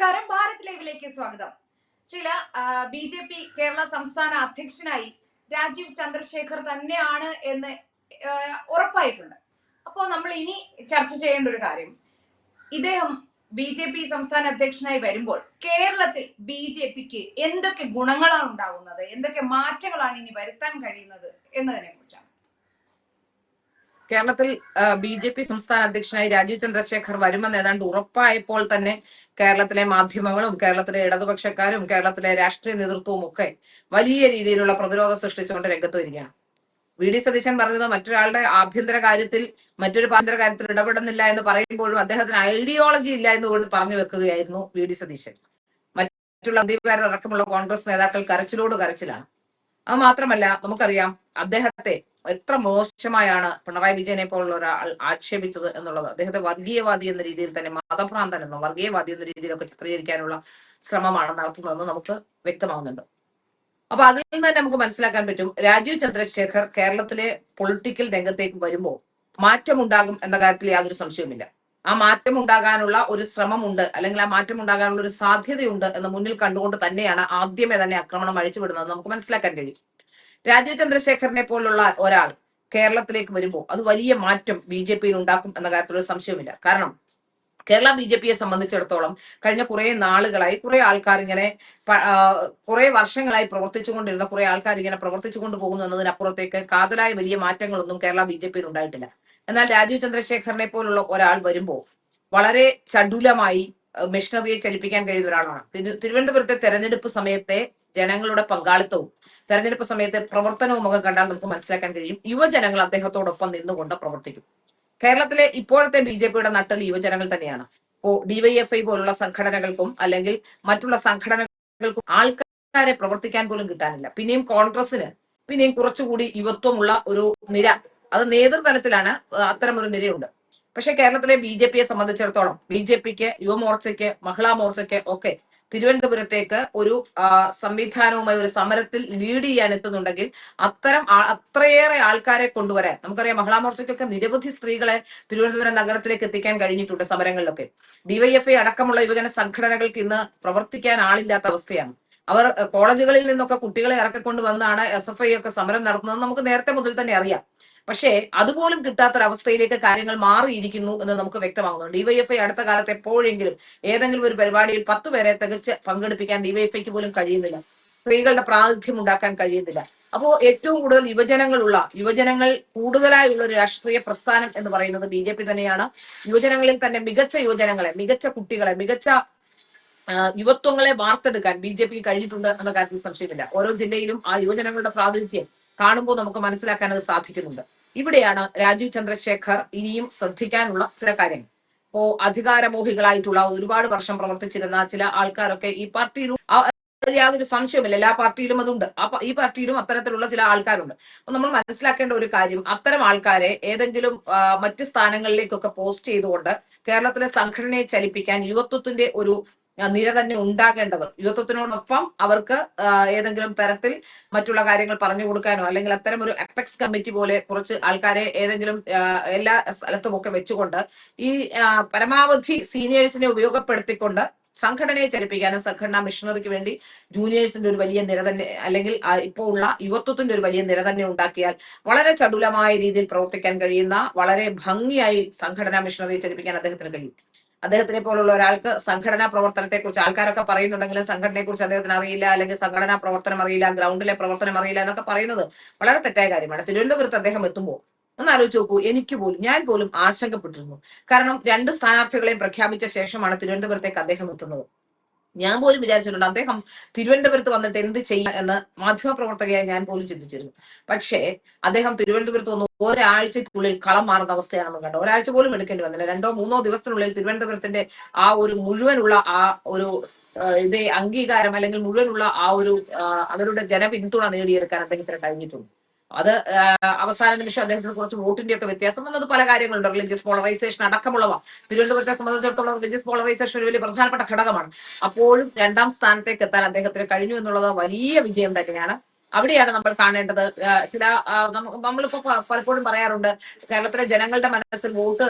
നമസ്കാരം. ഭാരത് ലൈവിലേക്ക് സ്വാഗതം. ചില ബി ജെ പി കേരള സംസ്ഥാന അധ്യക്ഷനായി രാജീവ് ചന്ദ്രശേഖർ തന്നെയാണ് എന്ന് ഉറപ്പായിട്ടുണ്ട്. അപ്പോൾ നമ്മൾ ഇനി ചർച്ച ചെയ്യേണ്ട ഒരു കാര്യം. ഇദ്ദേഹം ബി ജെ പി സംസ്ഥാന അധ്യക്ഷനായി വരുമ്പോൾ കേരളത്തിൽ ബി ജെ പിക്ക് എന്തൊക്കെ ഗുണങ്ങളാണ് ഉണ്ടാവുന്നത്? എന്തൊക്കെ മാറ്റങ്ങളാണ് ഇനി വരുത്താൻ കഴിയുന്നത് എന്നതിനെ കുറിച്ചാണ്. കേരളത്തിൽ ബി ജെ പി സംസ്ഥാന അധ്യക്ഷനായി രാജീവ് ചന്ദ്രശേഖർ വരുമെന്ന് ഏതാണ്ട് ഉറപ്പായപ്പോൾ തന്നെ കേരളത്തിലെ മാധ്യമങ്ങളും കേരളത്തിലെ ഇടതുപക്ഷക്കാരും കേരളത്തിലെ രാഷ്ട്രീയ നേതൃത്വവും ഒക്കെ വലിയ രീതിയിലുള്ള പ്രതിരോധം സൃഷ്ടിച്ചുകൊണ്ട് രംഗത്ത് വരികയാണ്. വി. ഡി. സതീശൻ പറഞ്ഞത് മറ്റൊരാളുടെ ആഭ്യന്തര കാര്യത്തിൽ മറ്റൊരു ആഭ്യന്തര കാര്യത്തിൽ ഇടപെടുന്നില്ല എന്ന് പറയുമ്പോഴും അദ്ദേഹത്തിന് ഐഡിയോളജി ഇല്ല എന്ന് കൂടി പറഞ്ഞു വെക്കുകയായിരുന്നു വി. ഡി. സതീശൻ. മറ്റുള്ള അടക്കമുള്ള കോൺഗ്രസ് നേതാക്കൾ കരച്ചിലോട് കരച്ചിലാണ്. അത് മാത്രമല്ല നമുക്കറിയാം അദ്ദേഹത്തെ എത്ര മോശമായാണ് പിണറായി വിജയനെ പോലുള്ള ഒരാൾ ആക്ഷേപിച്ചത് എന്നുള്ളത്. അദ്ദേഹത്തെ വർഗീയവാദി എന്ന രീതിയിൽ തന്നെ മതഭ്രാന്തൻ എന്നോ വർഗീയവാദി എന്ന രീതിയിലൊക്കെ ചിത്രീകരിക്കാനുള്ള ശ്രമമാണ് നടത്തുന്നതെന്ന് നമുക്ക് വ്യക്തമാകുന്നുണ്ട് അപ്പൊ അതിൽ നിന്ന് തന്നെ നമുക്ക് മനസ്സിലാക്കാൻ പറ്റും രാജീവ് ചന്ദ്രശേഖർ കേരളത്തിലെ പൊളിറ്റിക്കൽ രംഗത്തേക്ക് വരുമ്പോൾ മാറ്റമുണ്ടാകും എന്ന കാര്യത്തിൽ യാതൊരു സംശയവുമില്ല. ആ മാറ്റം ഉണ്ടാകാനുള്ള ഒരു ശ്രമമുണ്ട് അല്ലെങ്കിൽ ആ മാറ്റം ഉണ്ടാകാനുള്ള ഒരു സാധ്യതയുണ്ട് എന്ന് മുന്നിൽ കണ്ടുകൊണ്ട് തന്നെയാണ് ആദ്യമേ തന്നെ ആക്രമണം അഴിച്ചുവിടുന്നത്. നമുക്ക് മനസ്സിലാക്കാൻ കഴിയും. രാജീവ് ചന്ദ്രശേഖരനെ പോലുള്ള ഒരാൾ കേരളത്തിലേക്ക് വരുമ്പോൾ അത് വലിയ മാറ്റം ബി ജെ പിയിൽ ഉണ്ടാക്കും എന്ന കാര്യത്തിലൊരു സംശയമില്ല കാരണം കേരള ബി ജെ പിയെ സംബന്ധിച്ചിടത്തോളം കഴിഞ്ഞ കുറെ നാളുകളായി കുറെ ആൾക്കാർ ഇങ്ങനെ കുറെ വർഷങ്ങളായി പ്രവർത്തിച്ചുകൊണ്ടിരുന്ന കുറെ ആൾക്കാർ ഇങ്ങനെ പ്രവർത്തിച്ചുകൊണ്ട് പോകുന്നു എന്നതിനപ്പുറത്തേക്ക് കാതലായ വലിയ മാറ്റങ്ങളൊന്നും കേരള ബി ജെ പിയിൽ ഉണ്ടായിട്ടില്ല. എന്നാൽ രാജീവ് ചന്ദ്രശേഖറിനെ പോലുള്ള ഒരാൾ വരുമ്പോൾ വളരെ ചടുലമായി മെഷീനറിയെ ചലിപ്പിക്കാൻ കഴിയുന്ന ഒരാളാണ്. തിരുവനന്തപുരത്തെ തെരഞ്ഞെടുപ്പ് സമയത്തെ ജനങ്ങളുടെ പങ്കാളിത്തവും തെരഞ്ഞെടുപ്പ് സമയത്തെ പ്രവർത്തനവും ഒക്കെ കണ്ടാൽ നമുക്ക് മനസ്സിലാക്കാൻ കഴിയും. യുവജനങ്ങൾ അദ്ദേഹത്തോടൊപ്പം നിന്നുകൊണ്ട് പ്രവർത്തിക്കും. കേരളത്തിലെ ഇപ്പോഴത്തെ ബി ജെ പിയുടെ നട്ടൽ യുവജനങ്ങൾ തന്നെയാണ്. ഡിവൈഎഫ്ഐ പോലുള്ള സംഘടനകൾക്കും അല്ലെങ്കിൽ മറ്റുള്ള സംഘടനകൾക്കും ആൾക്കാരെ പ്രവർത്തിക്കാൻ പോലും കിട്ടാനില്ല. പിന്നെയും കോൺഗ്രസിന് പിന്നെയും കുറച്ചുകൂടി യുവത്വമുള്ള ഒരു നിര അത് നേതൃതലത്തിലാണ് അത്തരം ഒരു നിരയുണ്ട്. പക്ഷെ കേരളത്തിലെ ബി ജെ പിയെ സംബന്ധിച്ചിടത്തോളം ബി ജെ പിക്ക് യുവമോർച്ചയ്ക്ക് മഹിളാ മോർച്ചയ്ക്ക് ഒക്കെ തിരുവനന്തപുരത്തേക്ക് ഒരു സംവിധാനവുമായി ഒരു സമരത്തിൽ ലീഡ് ചെയ്യാൻ എത്തുന്നുണ്ടെങ്കിൽ അത്തരം അത്രയേറെ ആൾക്കാരെ കൊണ്ടുവരാൻ നമുക്കറിയാം മഹിളാ മോർച്ചയ്ക്കൊക്കെ നിരവധി സ്ത്രീകളെ തിരുവനന്തപുരം നഗരത്തിലേക്ക് എത്തിക്കാൻ കഴിഞ്ഞിട്ടുണ്ട് സമരങ്ങളിലൊക്കെ. ഡിവൈഎഫ്ഐ അടക്കമുള്ള യുവജന സംഘടനകൾക്ക് ഇന്ന് പ്രവർത്തിക്കാൻ ആളില്ലാത്ത അവസ്ഥയാണ്. അവർ കോളേജുകളിൽ നിന്നൊക്കെ കുട്ടികളെ ഇറക്കിക്കൊണ്ട് വന്നാണ് എസ് എഫ് ഐ ഒക്കെ സമരം നടത്തുന്നത് നമുക്ക് നേരത്തെ മുതൽ തന്നെ അറിയാം. പക്ഷേ അതുപോലും കിട്ടാത്തൊരവസ്ഥയിലേക്ക് കാര്യങ്ങൾ മാറിയിരിക്കുന്നു എന്ന് നമുക്ക് വ്യക്തമാകുന്നുണ്ട്. ഡിവൈഎഫ്ഐ അടുത്ത കാലത്ത് എപ്പോഴെങ്കിലും ഏതെങ്കിലും ഒരു പരിപാടിയിൽ പത്ത് പേരെ തികച്ച് പങ്കെടുപ്പിക്കാൻ ഡിവൈഎഫ്ഐക്ക് പോലും കഴിയുന്നില്ല. സ്ത്രീകളുടെ പ്രാതിനിധ്യം ഉണ്ടാക്കാൻ കഴിയുന്നില്ല. അപ്പോൾ ഏറ്റവും കൂടുതൽ യുവജനങ്ങളുള്ള യുവജനങ്ങൾ കൂടുതലായുള്ള ഒരു രാഷ്ട്രീയ പ്രസ്ഥാനം എന്ന് പറയുന്നത് ബി ജെ പി തന്നെയാണ്. യുവജനങ്ങളിൽ തന്നെ മികച്ച യുവജനങ്ങളെ മികച്ച കുട്ടികളെ മികച്ച യുവത്വങ്ങളെ വാർത്തെടുക്കാൻ ബി ജെ പിക്ക് കഴിഞ്ഞിട്ടുണ്ട് എന്ന കാര്യത്തിൽ സംശയമില്ല. ഓരോ ജില്ലയിലും ആ യുവജനങ്ങളുടെ പ്രാതിനിധ്യം കാണുമ്പോൾ നമുക്ക് മനസ്സിലാക്കാൻ അത് സാധിക്കുന്നുണ്ട്. ഇവിടെയാണ് രാജീവ് ചന്ദ്രശേഖർ ഇനിയും ശ്രദ്ധിക്കാനുള്ള ചില കാര്യങ്ങൾ. ഇപ്പോ അധികാരമോഹികളായിട്ടുള്ള ഒരുപാട് വർഷം പ്രവർത്തിച്ചിരുന്ന ചില ആൾക്കാരൊക്കെ ഈ പാർട്ടിയിലും യാതൊരു സംശയമില്ല എല്ലാ പാർട്ടിയിലും അതുണ്ട്. ആ ഈ പാർട്ടിയിലും അത്തരത്തിലുള്ള ചില ആൾക്കാരുണ്ട്. അപ്പൊ നമ്മൾ മനസ്സിലാക്കേണ്ട ഒരു കാര്യം അത്തരം ആൾക്കാരെ ഏതെങ്കിലും മറ്റ് സ്ഥാനങ്ങളിലേക്കൊക്കെ പോസ്റ്റ് ചെയ്തുകൊണ്ട് കേരളത്തിലെ സംഘടനയെ ചലിപ്പിക്കാൻ യുവത്വത്തിന്റെ ഒരു നിര തന്നെ ഉണ്ടാകേണ്ടത്. യുവത്വത്തിനോടൊപ്പം അവർക്ക് ഏതെങ്കിലും തരത്തിൽ മറ്റുള്ള കാര്യങ്ങൾ പറഞ്ഞു കൊടുക്കാനോ അല്ലെങ്കിൽ അത്തരം ഒരു അപ്പെക്സ് കമ്മിറ്റി പോലെ കുറച്ച് ആൾക്കാരെ ഏതെങ്കിലും എല്ലാ സ്ഥലത്തും ഒക്കെ വെച്ചുകൊണ്ട് ഈ പരമാവധി സീനിയേഴ്സിനെ ഉപയോഗപ്പെടുത്തിക്കൊണ്ട് സംഘടനയെ ചലിപ്പിക്കാനും സംഘടനാ മിഷണറിക്ക് വേണ്ടി ജൂനിയേഴ്സിന്റെ ഒരു വലിയ നിര തന്നെ അല്ലെങ്കിൽ ഇപ്പോൾ ഉള്ള യുവത്വത്തിന്റെ ഒരു വലിയ നിര തന്നെ ഉണ്ടാക്കിയാൽ വളരെ ചടുലമായ രീതിയിൽ പ്രവർത്തിക്കാൻ കഴിയുന്ന വളരെ ഭംഗിയായി സംഘടനാ മിഷണറിയെ ചരിപ്പിക്കാൻ അദ്ദേഹത്തിന് കഴിയും. അദ്ദേഹത്തിനെ പോലുള്ള ഒരാൾക്ക് സംഘടനാ പ്രവർത്തനത്തെ കുറിച്ച് ആൾക്കാരൊക്കെ പറയുന്നുണ്ടെങ്കിലും സംഘടനയെ കുറിച്ച് അദ്ദേഹത്തിന് അറിയില്ല അല്ലെങ്കിൽ സംഘടനാ പ്രവർത്തനം അറിയില്ല ഗ്രൗണ്ടിലെ പ്രവർത്തനം അറിയില്ല എന്നൊക്കെ പറയുന്നത് വളരെ തെറ്റായ കാര്യമാണ്. തിരുവനന്തപുരത്ത് അദ്ദേഹം എത്തുമ്പോൾ ഒന്ന് ആലോചിച്ച് നോക്കൂ എനിക്ക് പോലും ഞാൻ പോലും ആശങ്കപ്പെട്ടിരുന്നു. കാരണം രണ്ട് സ്ഥാനാർത്ഥികളെയും പ്രഖ്യാപിച്ച ശേഷമാണ് തിരുവനന്തപുരത്തേക്ക് അദ്ദേഹം എത്തുന്നത്. ഞാൻ പോലും വിചാരിച്ചിട്ടുണ്ട് അദ്ദേഹം തിരുവനന്തപുരത്ത് വന്നിട്ട് എന്ത് ചെയ്യാം എന്ന് മാധ്യമപ്രവർത്തകയായി ഞാൻ പോലും ചിന്തിച്ചിരുന്നു. പക്ഷേ അദ്ദേഹം തിരുവനന്തപുരത്ത് വന്ന് ഒരാഴ്ചക്കുള്ളിൽ കളം മാറുന്ന അവസ്ഥയാണ് നമ്മൾ കണ്ടത്. ഒരാഴ്ച പോലും എടുക്കേണ്ടി വന്നില്ല. രണ്ടോ മൂന്നോ ദിവസത്തിനുള്ളിൽ തിരുവനന്തപുരത്തിന്റെ ആ ഒരു മുഴുവനുള്ള ആ ഒരു ഇതേ അംഗീകാരം അല്ലെങ്കിൽ മുഴുവനുള്ള ആ ഒരു അവരുടെ ജനപിന്തുണ നേടിയെടുക്കാൻ അദ്ദേഹത്തിന് കഴിഞ്ഞിട്ടുണ്ട്. അത് അവസാന നിമിഷം അദ്ദേഹത്തിന് കുറച്ച് വോട്ടിന്റെ ഒക്കെ വ്യത്യാസം. വന്നത് പല കാര്യങ്ങളുണ്ട്. റിലീജിയസ് പോളറൈസേഷൻ അടക്കമുള്ളവ. തിരുവനന്തപുരത്തെ സംബന്ധിച്ചിടത്തോളം റിലീജിയസ് പോളറൈസേഷൻ ഒരു വലിയ പ്രധാനപ്പെട്ട ഘടകമാണ്. അപ്പോഴും രണ്ടാം സ്ഥാനത്തേക്ക് എത്താൻ അദ്ദേഹത്തിന് കഴിഞ്ഞു എന്നുള്ളത് വലിയ വിജയം തന്നെയാണ്. അവിടെയാണ് നമ്മൾ കാണേണ്ടത്. ചില നമ്മളിപ്പോ പലപ്പോഴും പറയാറുണ്ട് കേരളത്തിലെ ജനങ്ങളുടെ മനസ്സിൽ വോട്ട്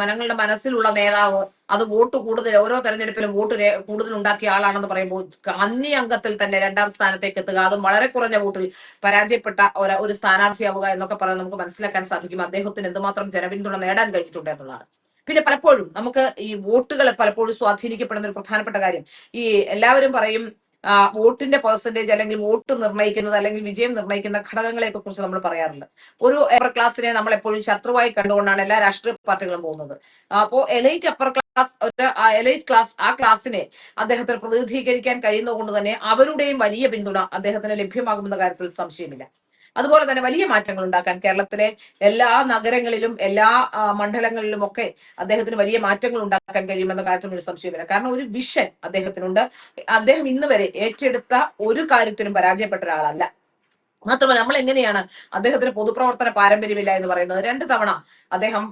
ജനങ്ങളുടെ മനസ്സിലുള്ള നേതാവ് അത് വോട്ട് കൂടുതൽ ഓരോ തെരഞ്ഞെടുപ്പിലും വോട്ട് കൂടുതൽ ഉണ്ടാക്കിയ ആളാണെന്ന് പറയുമ്പോൾ അന്നി അംഗത്തിൽ തന്നെ രണ്ടാം സ്ഥാനത്തേക്ക് എത്തുക. അതും വളരെ കുറഞ്ഞ വോട്ടിൽ പരാജയപ്പെട്ട ഒരു സ്ഥാനാർത്ഥിയാവുക എന്നൊക്കെ പറഞ്ഞാൽ നമുക്ക് മനസ്സിലാക്കാൻ സാധിക്കും. അദ്ദേഹത്തിന് എന്തുമാത്രം ജനപിന്തുണ നേടാൻ കഴിഞ്ഞിട്ടുണ്ട് എന്നുള്ളതാണ്. പിന്നെ പലപ്പോഴും നമുക്ക് ഈ വോട്ടുകൾ പലപ്പോഴും സ്വാധീനിക്കപ്പെടുന്ന ഒരു പ്രധാനപ്പെട്ട കാര്യം ഈ എല്ലാവരും പറയും വോട്ടിന്റെ പെർസെന്റേജ് അല്ലെങ്കിൽ വോട്ട് നിർണയിക്കുന്നത് അല്ലെങ്കിൽ വിജയം നിർണയിക്കുന്ന ഘടകങ്ങളെയൊക്കെ കുറിച്ച് നമ്മൾ പറയാറുണ്ട്. ഒരു അപ്പർ ക്ലാസ്സിനെ നമ്മൾ എപ്പോഴും ശത്രുവായി കണ്ടുകൊണ്ടാണ് എല്ലാ രാഷ്ട്രീയ പാർട്ടികളും പോകുന്നത്. അപ്പോ എലൈറ്റ് അപ്പർ ക്ലാസ് ഒരു എലൈറ്റ് ക്ലാസ് ആ ക്ലാസ്സിനെ അദ്ദേഹത്തിന് പ്രതിനിധീകരിക്കാൻ കഴിയുന്നത് കൊണ്ട് തന്നെ അവരുടെയും വലിയ പിന്തുണ അദ്ദേഹത്തിന് ലഭ്യമാകുമെന്ന കാര്യത്തിൽ സംശയമില്ല. അതുപോലെ തന്നെ വലിയ മാറ്റങ്ങൾ ഉണ്ടാക്കാൻ കേരളത്തിലെ എല്ലാ നഗരങ്ങളിലും എല്ലാ മണ്ഡലങ്ങളിലും ഒക്കെ അദ്ദേഹത്തിന് വലിയ മാറ്റങ്ങൾ ഉണ്ടാക്കാൻ കഴിയുമെന്ന കാര്യത്തിൽ ഒരു സംശയമില്ല കാരണം ഒരു വിഷൻ അദ്ദേഹത്തിനുണ്ട്. അദ്ദേഹം ഇന്ന് വരെ ഏറ്റെടുത്ത ഒരു കാര്യത്തിലും പരാജയപ്പെട്ട ഒരാളല്ല. മാത്രമല്ല നമ്മൾ എങ്ങനെയാണ് അദ്ദേഹത്തിന് പൊതുപ്രവർത്തന പാരമ്പര്യമില്ല എന്ന് പറയുന്നത്? രണ്ട് തവണ അദ്ദേഹം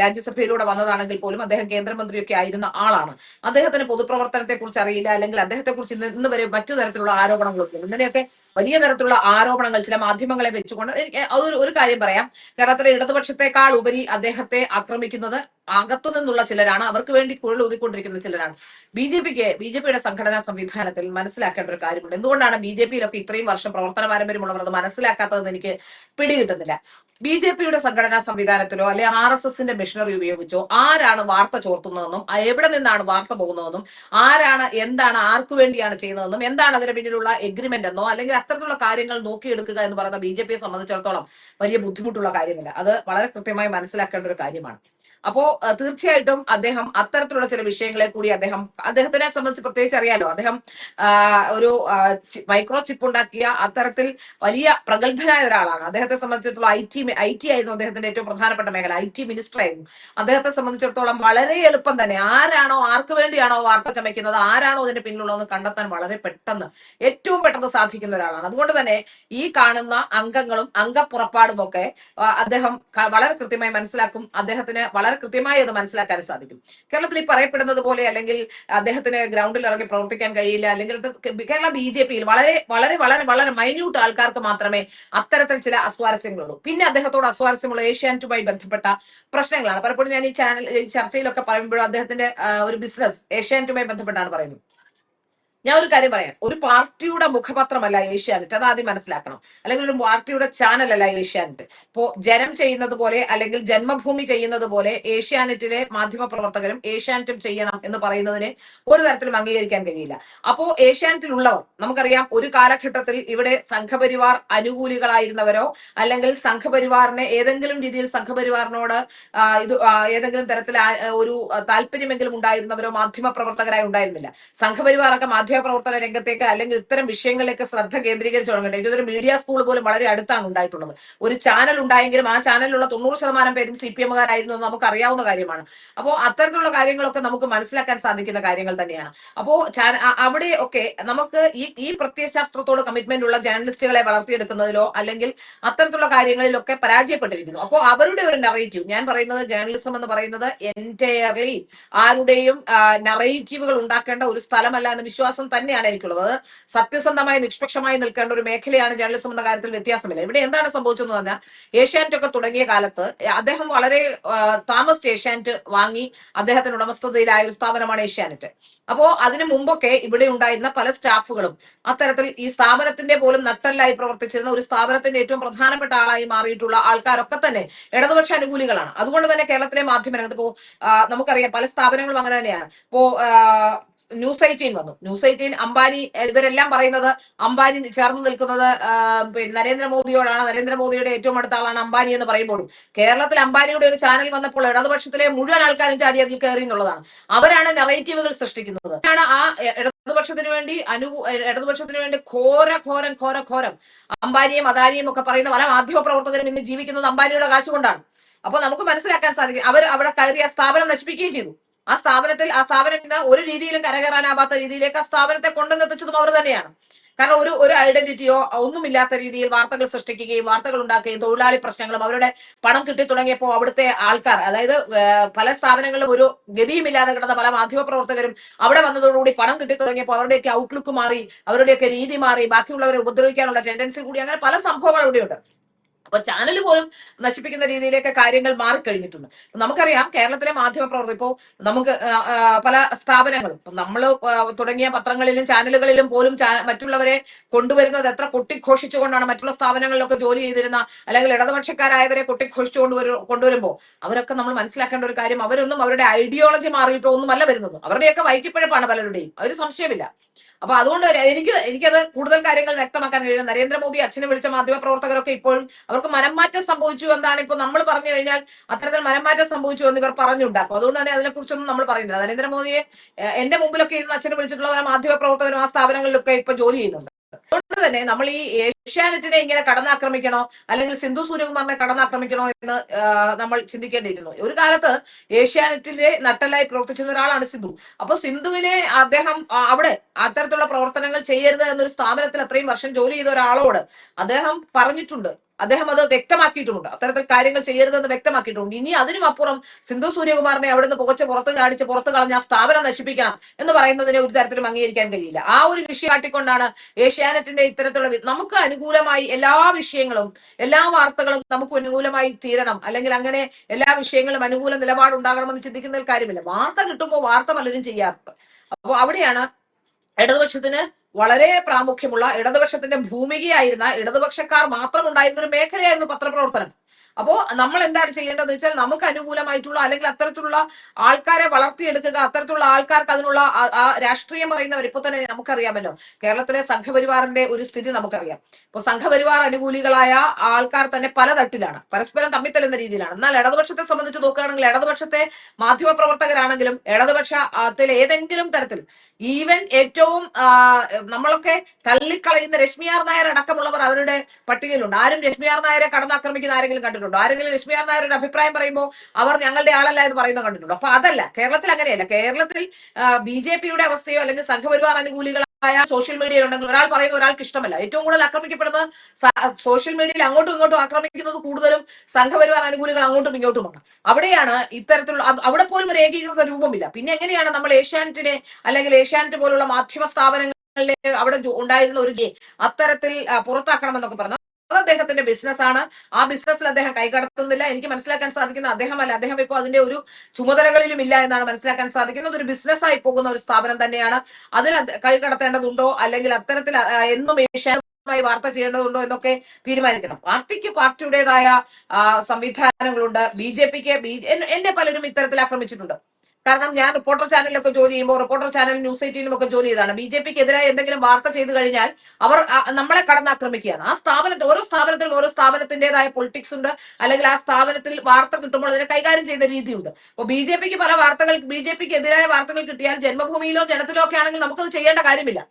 രാജ്യസഭയിലൂടെ വന്നതാണെങ്കിൽ പോലും അദ്ദേഹം കേന്ദ്രമന്ത്രിയൊക്കെ ആയിരുന്ന ആളാണ്. അദ്ദേഹത്തിന് പൊതുപ്രവർത്തനത്തെ കുറിച്ച് അറിയില്ല അല്ലെങ്കിൽ അദ്ദേഹത്തെ കുറിച്ച് ഇന്ന് ഇന്ന് വരെ മറ്റു തരത്തിലുള്ള ആരോപണങ്ങളൊക്കെ ഇന്നലെയൊക്കെ വലിയ തരത്തിലുള്ള ആരോപണങ്ങൾ ചില മാധ്യമങ്ങളെ വെച്ചുകൊണ്ട് എനിക്ക് അതൊരു ഒരു കാര്യം പറയാം. കേരളത്തിലെ ഇടതുപക്ഷത്തെക്കാൾ ഉപരി അദ്ദേഹത്തെ ആക്രമിക്കുന്നത് അകത്തു നിന്നുള്ള ചിലരാണ് അവർക്ക് വേണ്ടി കുഴൽ ഊതിക്കൊണ്ടിരിക്കുന്ന ചിലരാണ്. ബി ജെ പിക്ക് ബി ജെ പിയുടെ സംഘടനാ സംവിധാനത്തിൽ മനസ്സിലാക്കേണ്ട ഒരു കാര്യമുണ്ട്. എന്തുകൊണ്ടാണ് ബി ജെ പിയിലൊക്കെ ഇത്രയും വർഷം പ്രവർത്തന പാരമ്പര്യമുള്ളവർ അത് മനസ്സിലാക്കാത്തതെന്ന് എനിക്ക് പിടികിട്ടുന്നില്ല. ബി ജെ പിയുടെ സംഘടനാ സംവിധാനത്തിലോ അല്ലെ ആർ എസ് എസിന്റെ മെഷീനറി ഉപയോഗിച്ചോ ആരാണ് വാർത്ത ചോർത്തുന്നതെന്നും എവിടെ നിന്നാണ് വാർത്ത പോകുന്നതെന്നും ആരാണ് എന്താണ് ആർക്കു വേണ്ടിയാണ് ചെയ്യുന്നതെന്നും എന്താണ് അതിന് പിന്നിലുള്ള എഗ്രിമെന്റ് എന്നോ അല്ലെങ്കിൽ അത്തരത്തിലുള്ള കാര്യങ്ങൾ നോക്കിയെടുക്കുക എന്ന് പറയുന്ന ബി ജെ പിയെ സംബന്ധിച്ചിടത്തോളം വലിയ ബുദ്ധിമുട്ടുള്ള കാര്യമില്ല. അത് വളരെ കൃത്യമായി മനസ്സിലാക്കേണ്ട ഒരു കാര്യമാണ്. അപ്പോ തീർച്ചയായിട്ടും അദ്ദേഹം അത്തരത്തിലുള്ള ചില വിഷയങ്ങളെ കൂടി അദ്ദേഹം അദ്ദേഹത്തിനെ സംബന്ധിച്ച് പ്രത്യേകിച്ച് അറിയാലോ അദ്ദേഹം ഒരു മൈക്രോ ചിപ്പ് ഉണ്ടാക്കിയ അത്തരത്തിൽ വലിയ പ്രഗത്ഭനായ ഒരാളാണ്. അദ്ദേഹത്തെ സംബന്ധിച്ചിടത്തോളം ഐ ടി ഐ ടി ആയിരുന്നു അദ്ദേഹത്തിന്റെ ഏറ്റവും പ്രധാനപ്പെട്ട മേഖല ഐ ടി മിനിസ്റ്റർ ആയിരുന്നു അദ്ദേഹത്തെ സംബന്ധിച്ചിടത്തോളം വളരെ എളുപ്പം തന്നെ ആരാണോ ആർക്ക് വേണ്ടിയാണോ വാർത്ത ചമയ്ക്കുന്നത് ആരാണോ അതിന്റെ പിന്നിലുള്ളതെന്ന് കണ്ടെത്താൻ വളരെ പെട്ടെന്ന് ഏറ്റവും പെട്ടെന്ന് സാധിക്കുന്ന ഒരാളാണ്. അതുകൊണ്ട് തന്നെ ഈ കാണുന്ന അംഗങ്ങളും അംഗപ്പുറപ്പാടും ഒക്കെ അദ്ദേഹം വളരെ കൃത്യമായി മനസ്സിലാക്കും അദ്ദേഹത്തിന് വളരെ കൃത്യമായി അത് മനസ്സിലാക്കാൻ സാധിക്കും. കേരളത്തിൽ ഈ പറയപ്പെടുന്നത് പോലെ അല്ലെങ്കിൽ അദ്ദേഹത്തിന് ഗ്രൗണ്ടിൽ ഇറങ്ങി പ്രവർത്തിക്കാൻ കഴിയില്ല അല്ലെങ്കിൽ കേരള ബി ജെ പിയിൽ വളരെ വളരെ വളരെ വളരെ മൈന്യൂട്ട് ആൾക്കാർക്ക് മാത്രമേ അത്തരത്തിൽ ചില അസ്വാരസ്യങ്ങളുള്ളൂ. പിന്നെ അദ്ദേഹത്തോട് അസ്വാരസ്യമുള്ള ഏഷ്യാനെറ്റുമായി ബന്ധപ്പെട്ട പ്രശ്നങ്ങളാണ്. പലപ്പോഴും ഞാൻ ഈ ചാനൽ ചർച്ചയിലൊക്കെ പറയുമ്പോഴും അദ്ദേഹത്തിന്റെ ഒരു ബിസിനസ് ഏഷ്യാനെറ്റുമായി ബന്ധപ്പെട്ടാണ് പറയുന്നത്. ഞാൻ ഒരു കാര്യം പറയാം. ഒരു പാർട്ടിയുടെ മുഖപത്രമല്ല ഏഷ്യാനെറ്റ്. അത് ആദ്യം മനസ്സിലാക്കണം. അല്ലെങ്കിൽ ഒരു പാർട്ടിയുടെ ചാനലല്ല ഏഷ്യാനെറ്റ്. ഇപ്പോ ജനം ചെയ്യുന്നത് പോലെ അല്ലെങ്കിൽ ജന്മഭൂമി ചെയ്യുന്നത് പോലെ ഏഷ്യാനെറ്റിലെ മാധ്യമ പ്രവർത്തകരും ഏഷ്യാനെറ്റും ചെയ്യണം എന്ന് പറയുന്നതിനെ ഒരു തരത്തിലും അംഗീകരിക്കാൻ കഴിയില്ല. അപ്പോ ഏഷ്യാനെറ്റിലുള്ളവർ നമുക്കറിയാം ഒരു കാലഘട്ടത്തിൽ ഇവിടെ സംഘപരിവാർ അനുകൂലികളായിരുന്നവരോ അല്ലെങ്കിൽ സംഘപരിവാറിനെ ഏതെങ്കിലും രീതിയിൽ സംഘപരിവാറിനോട് ഇത് ഏതെങ്കിലും തരത്തിൽ ഒരു താല്പര്യമെങ്കിലും ഉണ്ടായിരുന്നവരോ മാധ്യമ പ്രവർത്തകരായി ഉണ്ടായിരുന്നില്ല. സംഘപരിവാറൊക്കെ മാധ്യമ പ്രവർത്തന രംഗത്തേക്ക് അല്ലെങ്കിൽ ഇത്തരം വിഷയങ്ങളിലേക്ക് ശ്രദ്ധ കേന്ദ്രീകരിച്ചു തുടങ്ങട്ടെ. എനിക്കൊരു മീഡിയ സ്കൂൾ പോലും വളരെ അടുത്താണ് ഉണ്ടായിട്ടുള്ളത്. ഒരു ചാനൽ ഉണ്ടായെങ്കിലും ആ ചാനലിലുള്ള തൊണ്ണൂറ് ശതമാനം പേരും സി പി എമ്മുകാരായിരുന്നു എന്ന് നമുക്ക് അറിയാവുന്ന കാര്യമാണ്. അപ്പോൾ അത്തരത്തിലുള്ള കാര്യങ്ങളൊക്കെ നമുക്ക് മനസ്സിലാക്കാൻ സാധിക്കുന്ന കാര്യങ്ങൾ തന്നെയാണ്. അപ്പോൾ അവിടെ ഒക്കെ നമുക്ക് ഈ ഈ പ്രത്യയശാസ്ത്രത്തോട് കമ്മിറ്റ്മെന്റ് ഉള്ള ജേർണലിസ്റ്റുകളെ വളർത്തിയെടുക്കുന്നതിലോ അല്ലെങ്കിൽ അത്തരത്തിലുള്ള കാര്യങ്ങളിലൊക്കെ പരാജയപ്പെട്ടിരിക്കുന്നു. അപ്പോൾ അവരുടെ ഒരു നറേറ്റീവ് ഞാൻ പറയുന്നത് ജേർണലിസം എന്ന് പറയുന്നത് എന്റയർലി ആരുടെയും നറേറ്റീവുകൾ ഉണ്ടാക്കേണ്ട ഒരു സ്ഥലമല്ല എന്ന് വിശ്വാസം തന്നെയാണ് എനിക്കുള്ളത്. സത്യസന്ധമായി നിഷ്പക്ഷമായി നിൽക്കേണ്ട ഒരു മേഖലയാണ് ജേർണലിസം എന്ന കാര്യത്തിൽ വ്യത്യാസമില്ല. ഇവിടെ എന്താണ് സംഭവിച്ചതെന്ന് പറഞ്ഞാൽ ഏഷ്യാനെറ്റ് ഒക്കെ തുടങ്ങിയ കാലത്ത് അദ്ദേഹം വളരെ താമസ് ഏഷ്യാനെറ്റ് വാങ്ങി അദ്ദേഹത്തിന് ഉടമസ്ഥതയിലായ ഒരു സ്ഥാപനമാണ് ഏഷ്യാനെറ്റ്. അപ്പോ അതിനു മുമ്പൊക്കെ ഇവിടെ ഉണ്ടായിരുന്ന പല സ്റ്റാഫുകളും അത്തരത്തിൽ ഈ സ്ഥാപനത്തിന്റെ പോലും നട്ടല്ലായി പ്രവർത്തിച്ചിരുന്ന ഒരു സ്ഥാപനത്തിന്റെ ഏറ്റവും പ്രധാനപ്പെട്ട ആളായി മാറിയിട്ടുള്ള ആൾക്കാരൊക്കെ തന്നെ ഇടതുപക്ഷ അനുകൂലികളാണ്. അതുകൊണ്ട് തന്നെ കേരളത്തിലെ മാധ്യമരംഗത്ത് ഇപ്പോ നമുക്കറിയാം പല സ്ഥാപനങ്ങളും അങ്ങനെ തന്നെയാണ്. ഇപ്പോ ന്യൂസ് എയ്റ്റീൻ വന്നു. ന്യൂസ് എയ്റ്റീൻ അംബാനി ഇവരെല്ലാം പറയുന്നത് അംബാനി ചേർന്ന് നിൽക്കുന്നത് പിന്നെ നരേന്ദ്രമോദിയോടാണ്. നരേന്ദ്രമോദിയുടെ ഏറ്റവും അടുത്ത ആളാണ് അംബാനി എന്ന് പറയുമ്പോഴും. കേരളത്തിൽ അംബാനിയുടെ ഒരു ചാനൽ വന്നപ്പോൾ ഇടതുപക്ഷത്തിലെ മുഴുവൻ ആൾക്കാരും ചാടി അതിൽ കയറി എന്നുള്ളതാണ്. അവരാണ് നെറേറ്റീവുകൾ സൃഷ്ടിക്കുന്നത്. ആണ് ആ ഇടതുപക്ഷത്തിന് വേണ്ടി അനു ഇടതുപക്ഷത്തിന് വേണ്ടി ഘോര ഘോരം ഘോര ഘോരം അംബാനിയും അദാനിയും ഒക്കെ പറയുന്ന പല മാധ്യമ പ്രവർത്തകരും ഇന്ന് ജീവിക്കുന്നത് അംബാനിയുടെ കാശ് കൊണ്ടാണ് അപ്പോൾ നമുക്ക് മനസ്സിലാക്കാൻ സാധിക്കും. അവർ അവിടെ കയറിയ സ്ഥാപനം നശിപ്പിക്കുകയും ചെയ്തു. ആ സ്ഥാപനത്തിൽ ആ സ്ഥാപനത്തിന് ഒരു രീതിയിലും കരകയറാനാവാത്ത രീതിയിലേക്ക് ആ സ്ഥാപനത്തെ കൊണ്ടുവന്നെത്തിച്ചതും അവർ തന്നെയാണ്. കാരണം ഒരു ഒരു ഐഡന്റിറ്റിയോ ഒന്നുമില്ലാത്ത രീതിയിൽ വാർത്തകൾ സൃഷ്ടിക്കുകയും വാർത്തകൾ ഉണ്ടാക്കുകയും തൊഴിലാളി പ്രശ്നങ്ങളും അവരുടെ പണം കിട്ടി തുടങ്ങിയപ്പോൾ അവിടുത്തെ ആൾക്കാർ അതായത് പല സ്ഥാപനങ്ങളിലും ഒരു ഗതിയുമില്ലാതെ കിടന്ന പല മാധ്യമപ്രവർത്തകരും അവിടെ വന്നതോടുകൂടി പണം കിട്ടി തുടങ്ങിയപ്പോൾ അവരുടെയൊക്കെ ഔട്ട്ലുക്ക് മാറി അവരുടെയൊക്കെ രീതി മാറി ബാക്കിയുള്ളവരെ ഉപദ്രവിക്കാനുള്ള ടെൻഡൻസി കൂടി അങ്ങനെ പല സംഭവങ്ങൾ ഇവിടെയുണ്ട് അപ്പൊ ചാനൽ പോലും നശിപ്പിക്കുന്ന രീതിയിലേക്ക് കാര്യങ്ങൾ മാറിക്കഴിഞ്ഞിട്ടുണ്ട്. നമുക്കറിയാം കേരളത്തിലെ മാധ്യമ പ്രവർത്തനം ഇപ്പോൾ നമുക്ക് പല സ്ഥാപനങ്ങളും നമ്മൾ തുടങ്ങിയ പത്രങ്ങളിലും ചാനലുകളിലും പോലും മറ്റുള്ളവരെ കൊണ്ടുവരുന്നത് എത്ര കൊട്ടിഘോഷിച്ചുകൊണ്ടാണ് മറ്റുള്ള സ്ഥാപനങ്ങളിലൊക്കെ ജോലി ചെയ്തിരുന്ന അല്ലെങ്കിൽ ഇടതുപക്ഷക്കാരായവരെ കൊട്ടിഘോഷിച്ചു കൊണ്ടുവരു കൊണ്ടുവരുമ്പോൾ അവരൊക്കെ നമ്മൾ മനസ്സിലാക്കേണ്ട ഒരു കാര്യം അവരൊന്നും അവരുടെ ഐഡിയോളജി മാറിയിട്ടോ ഒന്നുമല്ല വരുന്നത്. അവരുടെയൊക്കെ വൈകിപ്പഴപ്പാണ് പലരുടെയും. അതൊരു സംശയമില്ല അപ്പൊ അതുകൊണ്ട് എനിക്ക് എനിക്കത് കൂടുതൽ കാര്യങ്ങൾ വ്യക്തമാക്കാൻ കഴിയും നരേന്ദ്രമോദി അച്ഛനെ വിളിച്ച മാധ്യമ പ്രവർത്തകരൊക്കെ ഇപ്പോഴും അവർക്ക് മനംമാറ്റം സംഭവിച്ചു എന്നാണ് ഇപ്പൊ നമ്മൾ പറഞ്ഞു കഴിഞ്ഞാൽ അത്തരത്തിൽ മനംമാറ്റം സംഭവിച്ചു എന്ന് ഇവർ പറഞ്ഞുണ്ടാക്കും അതുകൊണ്ട് തന്നെ അതിനെക്കുറിച്ചൊന്നും നമ്മൾ പറയുന്നില്ല. നരേന്ദ്രമോദിയെ എന്റെ മുമ്പിലൊക്കെ ഇരുന്ന് അച്ഛനെ വിളിച്ചിട്ടുള്ള മാധ്യമ പ്രവർത്തകരും ആ സ്ഥാപനങ്ങളിലൊക്കെ ഇപ്പൊ ജോലി ചെയ്യുന്നുണ്ട്. അതുകൊണ്ട് തന്നെ നമ്മൾ ഈ ഏഷ്യാനെറ്റിനെ ഇങ്ങനെ കടന്നാക്രമിക്കണോ? അല്ലെങ്കിൽ സിന്ധു സൂര്യകുമാറിനെ കടന്നാക്രമിക്കണോ എന്ന് നമ്മൾ ചിന്തിക്കേണ്ടിയിരിക്കുന്നു ഒരു കാലത്ത് ഏഷ്യാനെറ്റിന്റെ നട്ടലായി പ്രവർത്തിച്ചിരുന്ന ഒരാളാണ് സിന്ധു. അപ്പൊ സിന്ധുവിനെ അദ്ദേഹം അവിടെ അത്തരത്തിലുള്ള പ്രവർത്തനങ്ങൾ ചെയ്യരുത് എന്നൊരു സ്ഥാപനത്തിൽ അത്രയും വർഷം ജോലി ചെയ്ത ഒരാളോട് അദ്ദേഹം പറഞ്ഞിട്ടുണ്ട്. അദ്ദേഹം അത് വ്യക്തമാക്കിയിട്ടുമുണ്ട്. അത്തരത്തിൽ കാര്യങ്ങൾ ചെയ്യരുതെന്ന് വ്യക്തമാക്കിയിട്ടുണ്ട് ഇനി അതിനും അപ്പുറം സിന്ധു സൂര്യകുമാറിനെ അവിടെ നിന്ന് പുകച്ച് പുറത്ത് കാണിച്ച് പുറത്ത് കളഞ്ഞ സ്ഥാപനം നശിപ്പിക്കണം എന്ന് പറയുന്നതിനെ ഒരു തരത്തിലും അംഗീകരിക്കാൻ കഴിയില്ല. ആ ഒരു വിഷയം കാട്ടിക്കൊണ്ടാണ് ഏഷ്യാനെറ്റിന്റെ ഇത്തരത്തിലുള്ള നമുക്ക് അനുകൂലമായി എല്ലാ വിഷയങ്ങളും എല്ലാ വാർത്തകളും നമുക്ക് അനുകൂലമായി തീരണം. അല്ലെങ്കിൽ അങ്ങനെ എല്ലാ വിഷയങ്ങളും അനുകൂല നിലപാടുണ്ടാകണമെന്ന് ചിന്തിക്കുന്നതിൽ കാര്യമില്ല. വാർത്ത കിട്ടുമ്പോൾ വാർത്ത പലരും ചെയ്യാറുണ്ട് അപ്പോൾ അവിടെയാണ് ഇടതുപക്ഷത്തിന് വളരെ പ്രാമുഖ്യമുള്ള ഇടതുപക്ഷത്തിന്റെ ഭൂമികയായിരുന്ന ഇടതുപക്ഷക്കാർ മാത്രം ഉണ്ടായിരുന്ന ഒരു മേഖലയായിരുന്നു പത്രപ്രവർത്തനം. അപ്പോ നമ്മൾ എന്താണ് ചെയ്യേണ്ടതെന്ന് വെച്ചാൽ നമുക്ക് അനുകൂലമായിട്ടുള്ള അല്ലെങ്കിൽ അത്തരത്തിലുള്ള ആൾക്കാരെ വളർത്തിയെടുക്കുക അത്തരത്തിലുള്ള ആൾക്കാർക്ക് അതിനുള്ള രാഷ്ട്രീയം പറയുന്നവർ ഇപ്പൊ തന്നെ നമുക്കറിയാമല്ലോ. കേരളത്തിലെ സംഘപരിവാറിന്റെ ഒരു സ്ഥിതി നമുക്കറിയാം. ഇപ്പൊ സംഘപരിവാർ അനുകൂലികളായ ആൾക്കാർ തന്നെ പല തട്ടിലാണ്. പരസ്പരം തമ്മിത്തല്ലുന്ന രീതിയിലാണ്. എന്നാൽ ഇടതുപക്ഷത്തെ സംബന്ധിച്ച് നോക്കുകയാണെങ്കിൽ ഇടതുപക്ഷത്തെ മാധ്യമ പ്രവർത്തകരാണെങ്കിലും ഇടതുപക്ഷത്തിൽ ഏതെങ്കിലും തരത്തിൽ ഈവൻ ഏറ്റവും നമ്മളൊക്കെ തള്ളിക്കളയുന്ന രശ്മിയാർ നായർ അടക്കമുള്ളവർ അവരുടെ പട്ടികയിലുണ്ട്. ആരും രശ്മിയാർ നായരെ കടന്നാക്രമിക്കുന്ന ആരെങ്കിലും കണ്ടിട്ടുണ്ടോ? ആരെങ്കിലും രശ്മിയാർ നായർ ഒരു അഭിപ്രായം പറയുമ്പോൾ അവർ ഞങ്ങളുടെ ആളല്ല എന്ന് പറയുന്നത് കണ്ടിട്ടുണ്ടോ. അപ്പൊ അതല്ല കേരളത്തിൽ അങ്ങനെയല്ല. കേരളത്തിൽ ബി ജെ പിയുടെ അവസ്ഥയോ അല്ലെങ്കിൽ സംഘപരിവാർ അനുകൂലികളായ സോഷ്യൽ മീഡിയയിൽ ഉണ്ടെങ്കിൽ ഒരാൾ പറയുന്ന ഒരാൾക്ക് ഇഷ്ടമല്ല. ഏറ്റവും കൂടുതൽ ആക്രമിക്കപ്പെടുന്നത് സോഷ്യൽ മീഡിയയിൽ അങ്ങോട്ടും ഇങ്ങോട്ടും ആക്രമിക്കുന്നത് കൂടുതലും സംഘപരിവാർ അനുകൂലികൾ അങ്ങോട്ടും ഇങ്ങോട്ടുമാണ്. അവിടെയാണ് ഇത്തരത്തിലുള്ള അവിടെ പോലും ഒരു ഏകീകൃത രൂപമില്ല. പിന്നെ എങ്ങനെയാണ് നമ്മൾ ഏഷ്യാനെറ്റിനെ അല്ലെങ്കിൽ ഏഷ്യാനെറ്റ് പോലുള്ള മാധ്യമ സ്ഥാപനങ്ങളിലെ അവിടെ ഉണ്ടായിരുന്ന ഒരു അത്തരത്തിൽ പുറത്താക്കണമെന്നൊക്കെ പറഞ്ഞു അത് അദ്ദേഹത്തിന്റെ ബിസിനസ്സാണ് ആ ബിസിനസ്സിൽ അദ്ദേഹം കൈകടത്തുന്നില്ല എനിക്ക് മനസ്സിലാക്കാൻ സാധിക്കുന്ന അദ്ദേഹമല്ല. അദ്ദേഹം ഇപ്പോൾ അതിന്റെ ഒരു ചുമതലകളിലും ഇല്ല എന്നാണ് മനസ്സിലാക്കാൻ സാധിക്കുന്നത്. ഒരു ബിസിനസ്സായി പോകുന്ന ഒരു സ്ഥാപനം തന്നെയാണ്. അതിൽ കൈകടത്തേണ്ടതുണ്ടോ അല്ലെങ്കിൽ അത്തരത്തിൽ എന്നും എന്നും ഏഷ്യാനുമായി വാർത്ത ചെയ്യേണ്ടതുണ്ടോ എന്നൊക്കെ തീരുമാനിക്കണം. പാർട്ടിക്ക് പാർട്ടിയുടേതായ സംവിധാനങ്ങളുണ്ട്. ബി ജെ പിക്ക് എന്നെ പലരും ഇത്തരത്തിൽ ആക്രമിച്ചിട്ടുണ്ട്. കാരണം ഞാൻ റിപ്പോർട്ടർ ചാനലിലൊക്കെ ജോലി ചെയ്യുമ്പോൾ റിപ്പോർട്ടർ ചാനൽ ന്യൂസ് എയ്റ്റീനിലും ഒക്കെ ജോലി ചെയ്താണ്. ബി ജെ പിക്ക് എതിരായി എന്തെങ്കിലും വാർത്ത ചെയ്തു കഴിഞ്ഞാൽ അവർ നമ്മളെ കടന്നാക്രമിക്കുകയാണ്. ആ സ്ഥാപനത്തിൽ ഓരോ സ്ഥാപനത്തിലും ഓരോ സ്ഥാപനത്തിന്റേതായ പൊളിറ്റിക്സ് ഉണ്ട്. അല്ലെങ്കിൽ ആ സ്ഥാപനത്തിൽ വാർത്ത കിട്ടുമ്പോൾ അതിനെ കൈകാര്യം ചെയ്യുന്ന രീതിയുണ്ട്. അപ്പോൾ ബി ജെ പിക്ക് പല വാർത്തകൾ ബി ജെ പിക്ക് എതിരായ വാർത്തകൾ കിട്ടിയാൽ ജന്മഭൂമിയിലോ ജനത്തിലോ ഒക്കെ ആണെങ്കിൽ നമുക്കത് ചെയ്യേണ്ട കാര്യമില്ല.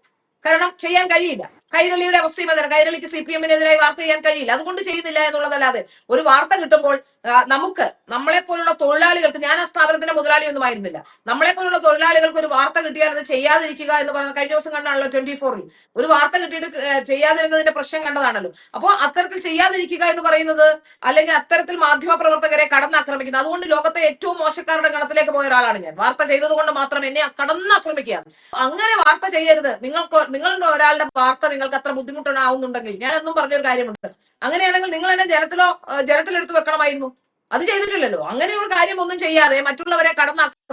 കാരണം ചെയ്യാൻ കഴിയില്ല. കൈരളിയുടെ അവസ്ഥയും അതാണ് കൈരളിക്ക് സി പി എമ്മിനെതിരായി വാർത്ത ചെയ്യാൻ കഴിയില്ല. അതുകൊണ്ട് ചെയ്യുന്നില്ല എന്നുള്ളതല്ലാതെ ഒരു വാർത്ത കിട്ടുമ്പോൾ നമുക്ക് നമ്മളെ പോലുള്ള തൊഴിലാളികൾക്ക് ഞാൻ ആ സ്ഥാപനത്തിന്റെ മുതലാളിയൊന്നും ആയിരുന്നില്ല. നമ്മളെ പോലുള്ള തൊഴിലാളികൾക്ക് ഒരു വാർത്ത കിട്ടിയാൽ അത് ചെയ്യാതിരിക്കുക എന്ന് പറഞ്ഞ കഴിഞ്ഞ ദിവസം കണ്ടാണല്ലോ ട്വന്റി ഫോറിൽ. ഒരു വാർത്ത കിട്ടിയിട്ട് ചെയ്യാതിരുന്നതിന്റെ പ്രശ്നം കണ്ടതാണല്ലോ. അപ്പോൾ അത്തരത്തിൽ ചെയ്യാതിരിക്കുക എന്ന് പറയുന്നത് അല്ലെങ്കിൽ അത്തരത്തിൽ മാധ്യമ പ്രവർത്തകരെ കടന്നാക്രമിക്കുന്നത് അതുകൊണ്ട് ലോകത്തെ ഏറ്റവും മോശക്കാരുടെ ഗണത്തിലേക്ക് പോയ ഒരാളാണ് ഞാൻ. വാർത്ത ചെയ്തതുകൊണ്ട് മാത്രം എന്നെ കടന്നാക്രമിക്കുകയാണ്. അങ്ങനെ വാർത്ത ചെയ്യരുത്. നിങ്ങൾക്ക് നിങ്ങളുടെ ഒരാളുടെ വാർത്ത നിങ്ങൾക്ക് അത്ര ബുദ്ധിമുട്ടുണ്ടാവുന്നുണ്ടെങ്കിൽ ഞാൻ എന്നും പറഞ്ഞൊരു കാര്യമുണ്ട്. അങ്ങനെയാണെങ്കിൽ നിങ്ങൾ എന്നെ ജലത്തിലോ ജലത്തിലെടുത്ത് വെക്കണമായിരുന്നു. അത് ചെയ്തിട്ടില്ലല്ലോ. അങ്ങനെ ഒരു കാര്യം ഒന്നും ചെയ്യാതെ മറ്റുള്ളവരെ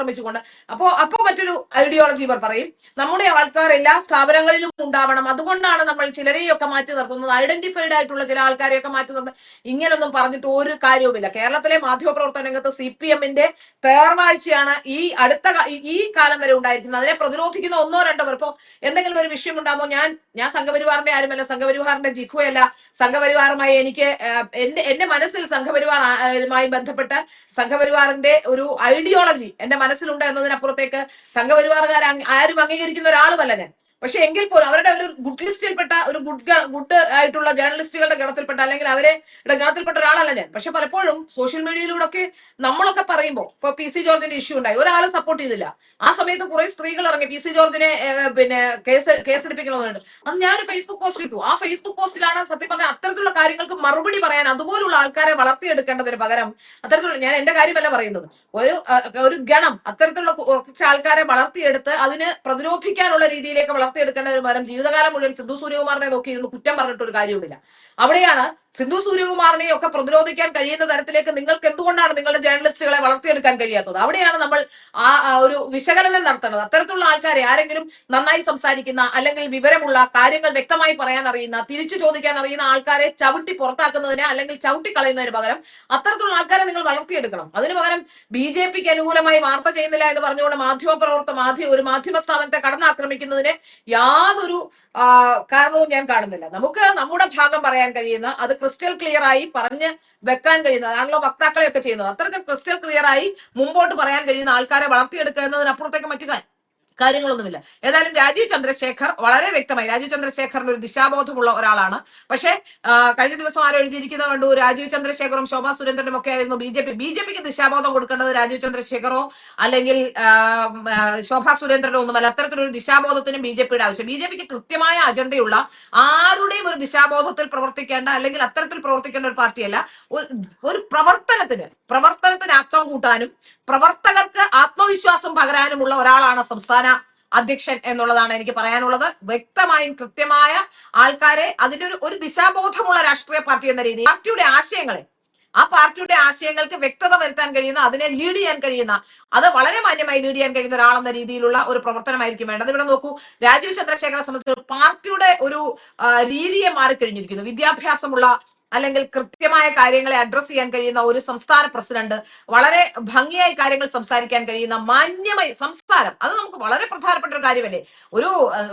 കടന്നാക്രമിച്ചുകൊണ്ട് അപ്പോ അപ്പോ മറ്റൊരു ഐഡിയോളജി ഇവർ പറയും. നമ്മുടെ ആൾക്കാർ എല്ലാ സ്ഥാപനങ്ങളിലും ഉണ്ടാവണം. അതുകൊണ്ടാണ് നമ്മൾ ചിലരെയൊക്കെ മാറ്റി നിർത്തുന്നത്. ഐഡന്റിഫൈഡ് ആയിട്ടുള്ള ചില ആൾക്കാരെയൊക്കെ മാറ്റി നിർത്തുന്നത് ഇങ്ങനൊന്നും പറഞ്ഞിട്ട് ഒരു കാര്യവുമില്ല. കേരളത്തിലെ മാധ്യമ പ്രവർത്തന രംഗത്ത് സി പി എമ്മിന്റെ തേർവാഴ്ചയാണ് ഈ അടുത്ത ഈ- കാലം വരെ ഉണ്ടായിരിക്കുന്നത്. അതിനെ പ്രതിരോധിക്കുന്ന ഒന്നോ രണ്ടോ പേർ. ഇപ്പോ എന്തെങ്കിലും ഒരു വിഷയം ഉണ്ടാകുമ്പോൾ ഞാൻ ഞാൻ സംഘപരിവാറിന്റെ ആരുമല്ല. സംഘപരിവാറിന്റെ ജിഖുവല്ല. സംഘപരിവാറുമായി എനിക്ക് എന്റെ എന്റെ മനസ്സിൽ സംഘപരിവാറുമായി ബന്ധപ്പെട്ട സംഘപരിവാറിന്റെ ഒരു ഐഡിയോളജി എന്റെ മനസ്സിലുണ്ട് എന്നതിനപ്പുറത്തേക്ക് സംഘപരിവാറുകാർ ആരും അംഗീകരിക്കുന്ന ഒരാളുമല്ല ഞാൻ. പക്ഷെ എങ്കിൽ പോലും അവരുടെ ഒരു ഗുഡ് ലിസ്റ്റിൽപ്പെട്ട ഒരു ഗുഡ് ഗുഡ് ആയിട്ടുള്ള ജേർണലിസ്റ്റുകളുടെ ഗണത്തിൽപ്പെട്ട അല്ലെങ്കിൽ അവരെ ഗണത്തിൽപ്പെട്ട ഒരാളല്ല ഞാൻ. പക്ഷെ പലപ്പോഴും സോഷ്യൽ മീഡിയയിലൂടെ ഒക്കെ നമ്മളൊക്കെ പറയുമ്പോൾ ഇപ്പൊ പി സി ജോർജിന്റെ ഇഷ്യൂ ഉണ്ടായി. ഒരാൾ സപ്പോർട്ട് ചെയ്തില്ല. ആ സമയത്ത് കുറെ സ്ത്രീകൾ ഇറങ്ങി പി സി ജോർജിനെ പിന്നെ കേസ് കേസെടുപ്പിക്കണമെന്നുണ്ട് അന്ന് ഞാൻ ഒരു ഫേസ്ബുക്ക് പോസ്റ്റ് ഇട്ടു. ആ ഫേസ്ബുക്ക് പോസ്റ്റിലാണ് സത്യം പറഞ്ഞ അത്തരത്തിലുള്ള കാര്യങ്ങൾക്ക് മറുപടി പറയാൻ അതുപോലുള്ള ആൾക്കാരെ വളർത്തിയെടുക്കേണ്ടതിന് പകരം അത്തരത്തിലുള്ള ഞാൻ എന്റെ കാര്യമല്ല പറയുന്നത്. ഒരു ഒരു ഗണം അത്തരത്തിലുള്ള കുറച്ച് ആൾക്കാരെ വളർത്തിയെടുത്ത് അതിന് പ്രതിരോധിക്കാനുള്ള രീതിയിലേക്ക് വളർത്തിയെടുക്കേണ്ടതിന് മരം ജീവിതകാലം മുഴുവൻ സിന്ധു സൂര്യകുമാറിനെ നോക്കി ഇരുന്ന് കുറ്റം പറഞ്ഞിട്ടൊരു കാര്യവുമില്ല. അവിടെയാണ് സിന്ധു സൂര്യകുമാറിനെ ഒക്കെ പ്രതിരോധിക്കാൻ കഴിയുന്ന തരത്തിലേക്ക് നിങ്ങൾക്ക് എന്തുകൊണ്ടാണ് നിങ്ങളുടെ ജേർണലിസ്റ്റുകളെ വളർത്തിയെടുക്കാൻ കഴിയാത്തത്? അവിടെയാണ് നമ്മൾ ആ ഒരു വിശകലനം നടത്തുന്നത്. അത്തരത്തിലുള്ള ആൾക്കാരെ ആരെങ്കിലും നന്നായി സംസാരിക്കുന്ന അല്ലെങ്കിൽ വിവരമുള്ള കാര്യങ്ങൾ വ്യക്തമായി പറയാൻ അറിയുന്ന തിരിച്ചു ചോദിക്കാൻ അറിയുന്ന ആൾക്കാരെ ചവിട്ടി പുറത്താക്കുന്നതിന് അല്ലെങ്കിൽ ചവിട്ടി കളയുന്നതിന് പകരം അത്തരത്തിലുള്ള ആൾക്കാരെ നിങ്ങൾ വളർത്തിയെടുക്കണം. അതിനു പകരം ബി ജെ പിക്ക് അനുകൂലമായി വാർത്ത ചെയ്യുന്നില്ല എന്ന് പറഞ്ഞുകൊണ്ട് മാധ്യമ പ്രവർത്തക മാധ്യമ ഒരു മാധ്യമ സ്ഥാപനത്തെ കടന്നാക്രമിക്കുന്നതിന് യാതൊരു കാരണവും ഞാൻ കാണുന്നില്ല. നമുക്ക് നമ്മുടെ ഭാഗം പറയാൻ കഴിയുന്ന അത് ക്രിസ്റ്റൽ ക്ലിയർ ആയി പറഞ്ഞ് വെക്കാൻ കഴിയുന്നത് അതാണല്ലോ വക്താക്കളെയൊക്കെ ചെയ്യുന്നത്. അത്രയ്ക്ക് ക്രിസ്റ്റൽ ക്ലിയർ ആയി മുമ്പോട്ട് പറയാൻ കഴിയുന്ന ആൾക്കാരെ വളർത്തിയെടുക്കുക എന്നതിനപ്പുറത്തേക്ക് മറ്റു കാ- കാര്യങ്ങളൊന്നുമില്ല. ഏതായാലും രാജീവ് ചന്ദ്രശേഖർ വളരെ വ്യക്തമായി രാജീവ് ചന്ദ്രശേഖറിന് ഒരു ദിശാബോധമുള്ള ഒരാളാണ്. പക്ഷേ കഴിഞ്ഞ ദിവസം ആരോ എഴുതിയിരിക്കുന്നത് കണ്ടു രാജീവ് ചന്ദ്രശേഖറും ശോഭാ സുരേന്ദ്രനും ഒക്കെ ആയിരുന്നു B J P. B J പിക്ക് ദിശാബോധം കൊടുക്കേണ്ടത് രാജീവ് ചന്ദ്രശേഖറോ അല്ലെങ്കിൽ ശോഭാ സുരേന്ദ്രനോ ഒന്നുമല്ല. അത്തരത്തിലൊരു ദിശാബോധത്തിനും ബി ജെ പിയുടെ ആവശ്യം. ബി ജെ പിക്ക് കൃത്യമായ അജണ്ടയുള്ള ആരുടെയും ഒരു ദിശാബോധത്തിൽ പ്രവർത്തിക്കേണ്ട അല്ലെങ്കിൽ അത്തരത്തിൽ പ്രവർത്തിക്കേണ്ട ഒരു പാർട്ടിയല്ല. ഒരു പ്രവർത്തനത്തിന് പ്രവർത്തനത്തിന് അക്കം കൂട്ടാനും പ്രവർത്തകർക്ക് ആത്മവിശ്വാസം പകരാനുമുള്ള ഒരാളാണ് സംസ്ഥാന അധ്യക്ഷൻ എന്നുള്ളതാണ് എനിക്ക് പറയാനുള്ളത്. വ്യക്തമായും കൃത്യമായ ആൾക്കാരെ അതിന്റെ ഒരു ഒരു ദിശാബോധമുള്ള രാഷ്ട്രീയ പാർട്ടി എന്ന രീതിയിൽ പാർട്ടിയുടെ ആശയങ്ങളെ ആ പാർട്ടിയുടെ ആശയങ്ങൾക്ക് വ്യക്തത വരുത്താൻ കഴിയുന്ന അതിനെ ലീഡ് ചെയ്യാൻ കഴിയുന്ന അത് വളരെ മാന്യമായി ലീഡ് ചെയ്യാൻ കഴിയുന്ന ഒരാളെന്ന രീതിയിലുള്ള ഒരു പ്രവർത്തനമായിരിക്കും വേണ്ടത്. ഇവിടെ നോക്കൂ രാജീവ് ചന്ദ്രശേഖരനെ സംബന്ധിച്ച് പാർട്ടിയുടെ ഒരു രീതിയെ മാറിക്കഴിഞ്ഞിരിക്കുന്നു. വിദ്യാഭ്യാസമുള്ള അല്ലെങ്കിൽ കൃത്യമായ കാര്യങ്ങളെ അഡ്രസ് ചെയ്യാൻ കഴിയുന്ന ഒരു സംസ്ഥാന പ്രസിഡന്റ് വളരെ ഭംഗിയായി കാര്യങ്ങൾ സംസാരിക്കാൻ കഴിയുന്ന മാന്യമായ സംസാരം അത് നമുക്ക് വളരെ പ്രധാനപ്പെട്ട ഒരു കാര്യമല്ലേ? ഒരു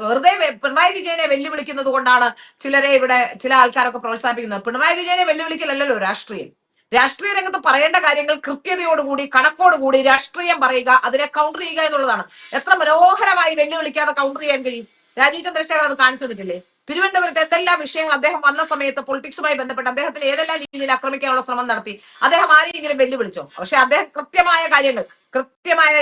വെറുതെ പിണറായി വിജയനെ വെല്ലുവിളിക്കുന്നത് കൊണ്ടാണ് ചിലരെ ഇവിടെ ചില ആൾക്കാരൊക്കെ പ്രോത്സാഹിപ്പിക്കുന്നത്. പിണറായി വിജയനെ വെല്ലുവിളിക്കലല്ലോ രാഷ്ട്രീയം. രാഷ്ട്രീയ രംഗത്ത് പറയേണ്ട കാര്യങ്ങൾ കൃത്യതയോടുകൂടി കണക്കോടുകൂടി രാഷ്ട്രീയം പറയുക അതിനെ കൗണ്ടർ ചെയ്യുക എന്നുള്ളതാണ്. എത്ര മനോഹരമായി വെല്ലുവിളിക്കാതെ കൗണ്ടർ ചെയ്യാൻ കഴിയും? രാജീവ് ചന്ദ്രശേഖർ അത് കാണിച്ചു തന്നിട്ടില്ലേ? തിരുവനന്തപുരത്ത് എന്തെല്ലാം വിഷയങ്ങൾ അദ്ദേഹം വന്ന സമയത്ത് പൊളിറ്റിക്സുമായി ബന്ധപ്പെട്ട് അദ്ദേഹത്തിന് ഏതെല്ലാം രീതിയിൽ ആക്രമിക്കാനുള്ള ശ്രമം നടത്തി? അദ്ദേഹം ആരെയെങ്കിലും വെല്ലുവിളിച്ചോ? പക്ഷെ അദ്ദേഹം കൃത്യമായ കാര്യങ്ങൾ കൃത്യമായ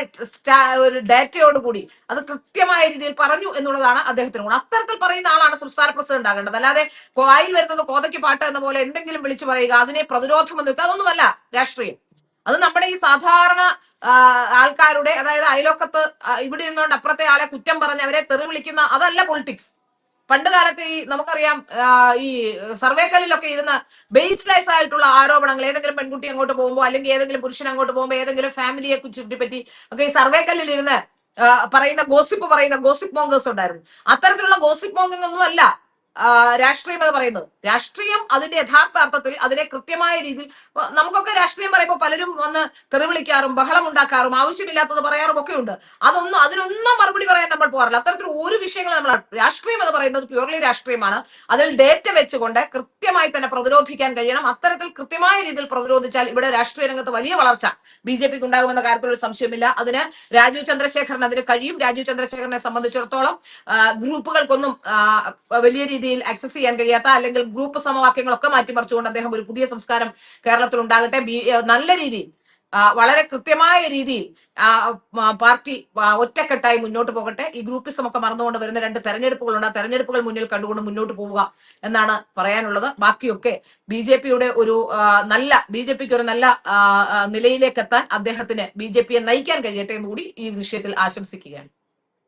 ഒരു ഡാറ്റയോടുകൂടി അത് കൃത്യമായ രീതിയിൽ പറഞ്ഞു എന്നുള്ളതാണ് അദ്ദേഹത്തിന് ഗുണം. അത്തരത്തിൽ പറയുന്ന ആളാണ് സംസ്ഥാന പ്രസിഡന്റ് ആകേണ്ടത്. അല്ലാതെ വായിൽ വരുന്നത് കോതയ്ക്ക് പാട്ട് എന്ന പോലെ എന്തെങ്കിലും വിളിച്ചു പറയുക അതിനെ പ്രതിരോധം എന്ന് വെക്കുക അതൊന്നുമല്ല രാഷ്ട്രീയം. അത് നമ്മുടെ ഈ സാധാരണ ആൾക്കാരുടെ അതായത് അയലോക്കത്ത് ഇവിടെ ഇരുന്നുകൊണ്ട് അപ്പുറത്തെ ആളെ കുറ്റം പറഞ്ഞ് അവരെ തെറി വിളിക്കുന്ന അതല്ല പൊളിറ്റിക്സ് പണ്ട് കാലത്ത് ഈ നമുക്കറിയാം ഈ സർവേക്കല്ലിലൊക്കെ ഇരുന്ന് ബേസ്ലെസ് ആയിട്ടുള്ള ആരോപണങ്ങൾ ഏതെങ്കിലും പെൺകുട്ടി അങ്ങോട്ട് പോകുമ്പോൾ അല്ലെങ്കിൽ ഏതെങ്കിലും പുരുഷൻ അങ്ങോട്ട് പോകുമ്പോൾ ഏതെങ്കിലും ഫാമിലിയെ ചുറ്റിപ്പറ്റി ഒക്കെ ഈ സർവേക്കല്ലിൽ ഇരുന്ന് പറയുന്ന ഗോസിപ്പ് പറയുന്ന ഗോസിപ്പ് മോങ്കേഴ്സ് ഉണ്ടായിരുന്നു. അത്തരത്തിലുള്ള ഗോസിപ്പ് മോങ്കിങ് ഒന്നും അല്ല. രാഷ്ട്രീയം എന്ന് പറയുന്നത്. രാഷ്ട്രീയം അതിന്റെ യഥാർത്ഥ അർത്ഥത്തിൽ അതിനെ കൃത്യമായ രീതിയിൽ നമുക്കൊക്കെ രാഷ്ട്രീയം പറയുമ്പോൾ പലരും വന്ന് തെറിവിളിക്കാറും ബഹളം ഉണ്ടാക്കാറും ആവശ്യമില്ലാത്തത് പറയാറും ഒക്കെ ഉണ്ട് അതൊന്നും അതിനൊന്നും മറുപടി പറയാൻ നമ്മൾ പോകാറില്ല. അത്തരത്തിൽ ഒരു വിഷയങ്ങൾ നമ്മൾ രാഷ്ട്രീയം എന്ന് പറയുന്നത് പ്യൂർലി രാഷ്ട്രീയമാണ്. അതിൽ ഡേറ്റ വെച്ചുകൊണ്ട് കൃത്യമായി തന്നെ പ്രതിരോധിക്കാൻ കഴിയണം. അത്തരത്തിൽ കൃത്യമായ രീതിയിൽ പ്രതിരോധിച്ചാൽ ഇവിടെ രാഷ്ട്രീയ രംഗത്ത് വലിയ വളർച്ച ബി ജെ പിക്ക് ഉണ്ടാകുമെന്ന കാര്യത്തിൽ ഒരു സംശയമില്ല. അതിന് രാജീവ് ചന്ദ്രശേഖരൻ അതിന് കഴിയും. രാജീവ് ചന്ദ്രശേഖരനെ സംബന്ധിച്ചിടത്തോളം ഗ്രൂപ്പുകൾക്കൊന്നും വലിയ രീതിയിൽ ആക്സസ് ചെയ്യാൻ കഴിയാത്ത അല്ലെങ്കിൽ ഗ്രൂപ്പ് സമവാക്യങ്ങളൊക്കെ മാറ്റിമറിച്ചുകൊണ്ട് അദ്ദേഹം ഒരു പുതിയ സംസ്കാരം കേരളത്തിൽ ഉണ്ടാകട്ടെ നല്ല രീതിയിൽ വളരെ കൃത്യമായ രീതിയിൽ പാർട്ടി ഒറ്റക്കെട്ടായി മുന്നോട്ട് പോകട്ടെ. ഈ ഗ്രൂപ്പിസം ഒക്കെ മറന്നുകൊണ്ട് വരുന്ന രണ്ട് തെരഞ്ഞെടുപ്പുകളുണ്ട്. ആ തെരഞ്ഞെടുപ്പുകൾ മുന്നിൽ കണ്ടുകൊണ്ട് മുന്നോട്ട് പോവുക എന്നാണ് പറയാനുള്ളത്. ബാക്കിയൊക്കെ ബി ജെ പിയുടെ ഒരു നല്ല ബി ജെ പിക്ക് ഒരു നല്ല നിലയിലേക്ക് എത്താൻ അദ്ദേഹത്തിന് ബി ജെ പിയെ നയിക്കാൻ കഴിയട്ടെ എന്ന് കൂടി ഈ വിഷയത്തിൽ ആശംസിക്കുകയാണ്.